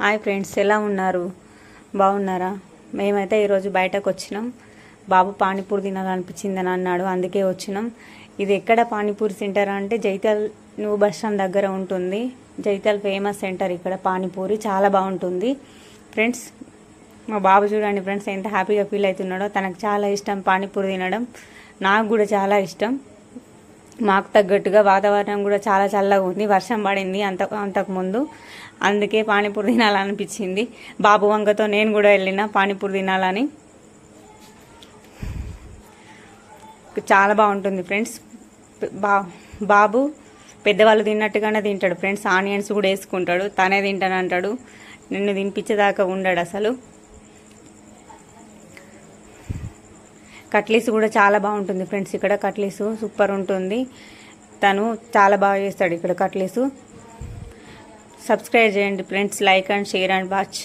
Hi friends ఎలా ఉన్నారు? బాగున్నారా? మేమైతే ఈరోజు బయటకు వచ్చినాం బాబు పానీపూరి తినాలనిపించిందని అన్నాడు అందుకే వచ్చినాం. ఇది ఎక్కడ పానీపూరి సెంటర్ అంటే జైతల్ న్యూ బస్ స్టాండ్ దగ్గర ఉంటుంది. జైతల్ ఫేమస్ సెంటర్ ఇక్కడ పానీపూరి చాలా బాగుంటుంది. ఫ్రెండ్స్ మా బాబు చూడండి ఫ్రెండ్స్ ఎంత హ్యాపీగా ఫీల్ అవుతున్నాడో. తనకు చాలా ఇష్టం పానీపూరి తినడం. నాకు కూడా చాలా ఇష్టం. మాకు తగ్గట్టుగా వాతావరణం కూడా చాలా చల్లగా ఉంది. వర్షం పడింది అంత అంతకుముందు అందుకే పానీపూరి తినాలనిపించింది. బాబు వంకతో నేను కూడా వెళ్ళిన పానీపూరి తినాలని. చాలా బాగుంటుంది ఫ్రెండ్స్. బా బాబు పెద్దవాళ్ళు తిన్నట్టుగానే తింటాడు. ఫ్రెండ్స్ ఆనియన్స్ కూడా వేసుకుంటాడు. తనే తింటానంటాడు. నిన్ను తినిపించేదాకా ఉండడు అసలు. కట్లీస్ కూడా చాలా బాగుంటుంది ఫ్రెండ్స్. ఇక్కడ కట్లీసు సూపర్ ఉంటుంది. తను చాలా బాగా చేస్తాడు ఇక్కడ కట్లీసు. సబ్స్క్రైబ్ చేయండి friends. Like and share and watch.